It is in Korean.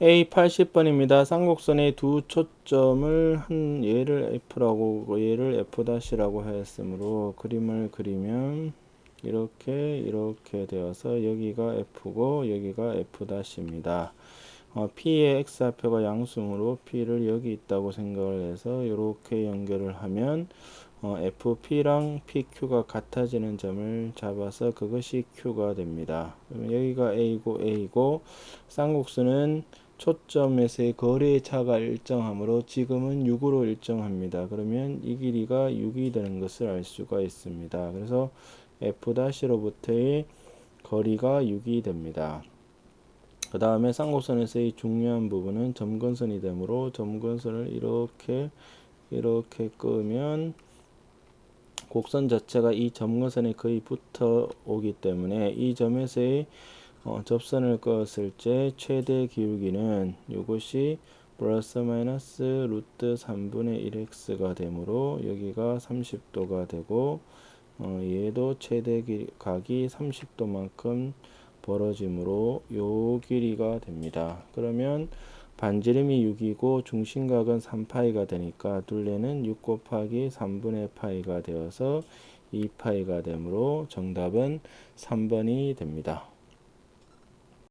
A 80번입니다. 쌍곡선의 두 초점을 한 얘를 F라고 얘를 F-라고 하였으므로 그림을 그리면 이렇게 이렇게 되어서 여기가 F고 여기가 F-입니다. 어, P의 X좌표가 양수므로 P를 여기 있다고 생각을 해서 이렇게 연결을 하면 어, FP랑 PQ가 같아지는 점을 잡아서 그것이 Q가 됩니다. 여기가 A고 A고 쌍곡선은 초점에서의 거리의 차가 일정하므로 지금은 6으로 일정합니다. 그러면 이 길이가 6이 되는 것을 알 수가 있습니다. 그래서 F-로부터의 거리가 6이 됩니다. 그 다음에 쌍곡선에서의 중요한 부분은 점근선이 되므로 점근선을 이렇게 이렇게 끄면 곡선 자체가 이 점근선에 거의 붙어 오기 때문에 이 점에서의 어, 접선을 껐을 때 최대 기울기는 이것이 플러스 마이너스 루트 3분의 1x가 되므로 여기가 30도가 되고 어, 얘도 최대 길, 각이 30도만큼 벌어지므로 요 길이가 됩니다. 그러면 반지름이 6이고 중심각은 3파이가 되니까 둘레는 6 곱하기 3분의 파이가 되어서 2파이가 되므로 정답은 3번이 됩니다.